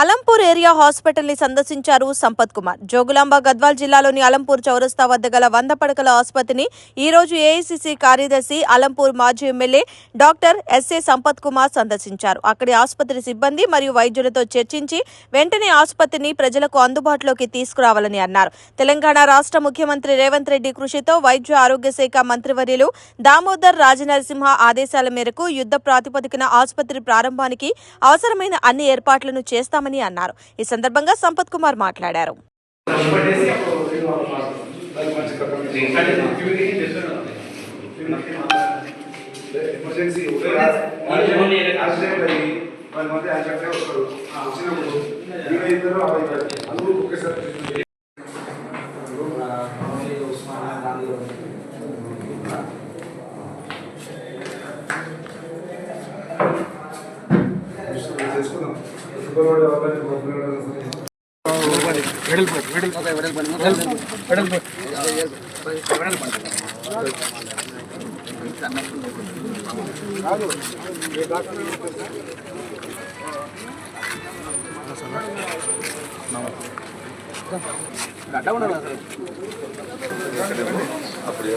Alampur area హాస్పిటల్ని సందర్శించారు సంపత్ కుమార్. జోగులాంబ గద్వాల్ జిల్లాలోని అలంపూర్ చౌరస్తా వద్ద గల వంద పడకల ఆసుపత్రిని ఈ రోజు ఏఐసిసి కార్యదర్శి అలంపూర్ మాజీ MLA doctor SA Sampath Kumar సందర్శించారు. అక్కడి ఆసుపత్రి సిబ్బంది మరియు వైద్యులతో చర్చించి వెంటనే ఆసుపత్రిని ప్రజలకు అందుబాటులోకి తీసుకురావాలని అన్నారు. తెలంగాణ రాష్ట్ర ముఖ్యమంత్రి రేవంత్ రెడ్డి కృషితో వైద్య ఆరోగ్య శాఖ మంత్రివర్యులు దామోదర్ రాజనరసింహ ఆదేశాల మేరకు యుద్ధ ప్రాతిపదికన ఆసుపత్రి ప్రారంభానికి అవసరమైన అన్ని ఏర్పాట్లను చేస్తామని అన్నారు. ఈ సందర్భంగా సంపత్ కుమార్ మాట్లాడారు. చేసుకుందాం அப்படியே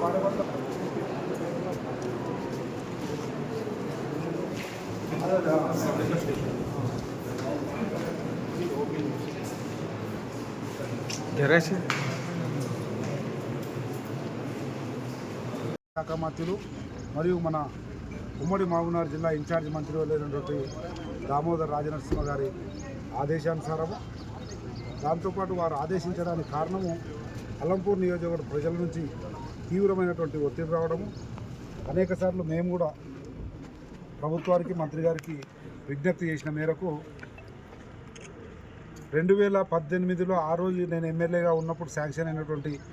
భార్యాభర్త శాఖ మంత్రులు మరియు మన ఉమ్మడి మహబూబ్నగర్ జిల్లా ఇన్ఛార్జ్ మంత్రి అయినటువంటి దామోదర్ రాజనరసింహ గారి ఆదేశానుసారము దాంతోపాటు వారు ఆదేశించడానికి కారణము అలంపూర్ నియోజకవర్గ ప్రజల నుంచి తీవ్రమైనటువంటి ఒత్తిడి రావడము. అనేక సార్లు మేము కూడా ప్రభుత్వానికి మంత్రి గారికి విజ్ఞప్తి చేసిన మేరకు రెండు వేల పద్దెనిమిదిలో ఆ రోజు నేను ఎమ్మెల్యేగా ఉన్నప్పుడు శాంక్షన్ అయినటువంటి